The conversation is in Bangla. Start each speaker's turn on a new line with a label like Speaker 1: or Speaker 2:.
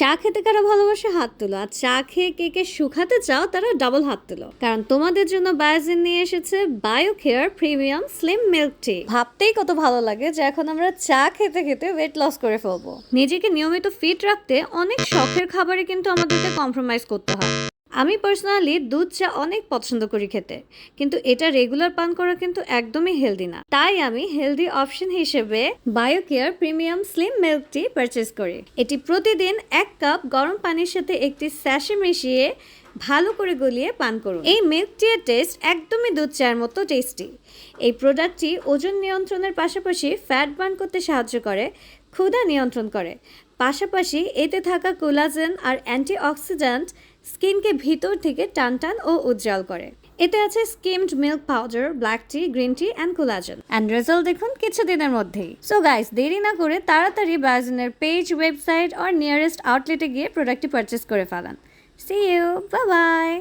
Speaker 1: চা খেতে কারা ভালোবাসে? হাত তুলো। আর চা খেয়ে কে কে শুকাতে চাও, তারা ডাবল হাত তুলো। কারণ তোমাদের জন্য বায়োজিন নিয়ে এসেছে Biocare premium slim milk tea ভাবতেই কত ভালো লাগে যে এখন আমরা চা খেতে খেতে ওয়েট লস করে ফেলব। নিজেকে নিয়মিত ফিট রাখতে অনেক শখের খাবারে কিন্তু আমাদেরকে কম্প্রোমাইজ করতে হয়। আমি পার্সোনালি দুধ চা অনেক পছন্দ করি খেতে, কিন্তু এটা রেগুলার পান করা কিন্তু একদমই হেলদি না। তাই আমি হেলদি অপশন হিসেবে Biocare premium slim milk tea purchase করি। এটি প্রতিদিন এক কাপ গরম পানির সাথে একটি স্যাশে মিশিয়ে ভালো করে গলিয়ে পান করুন। এই মিল্ক টি এর টেস্ট একদমই দুধ চায়ের মতো টেস্টি এই প্রোডাক্টটি ওজন নিয়ন্ত্রণের পাশাপাশি ফ্যাট বার্ন করতে সাহায্য করে, ক্ষুধা নিয়ন্ত্রণ করে। পাশাপাশি এতে থাকা কোলাজেন আর অ্যান্টিঅক্সিডেন্ট স্কিনকে ভিতর থেকে টানটান ও উজ্জ্বল করে। এতে আছে skimmed milk powder, black tea, green tea and collagen. And result দেখুন কিছুদিনের মধ্যেই। সো গাইস দেরি না করে তাড়াতাড়ি বায়োজেনের পেজ ওয়েবসাইট আর নিয়ারেস্ট আউটলেটে গিয়ে প্রোডাক্টটি পারচেস করে ফেলান। C you bye bye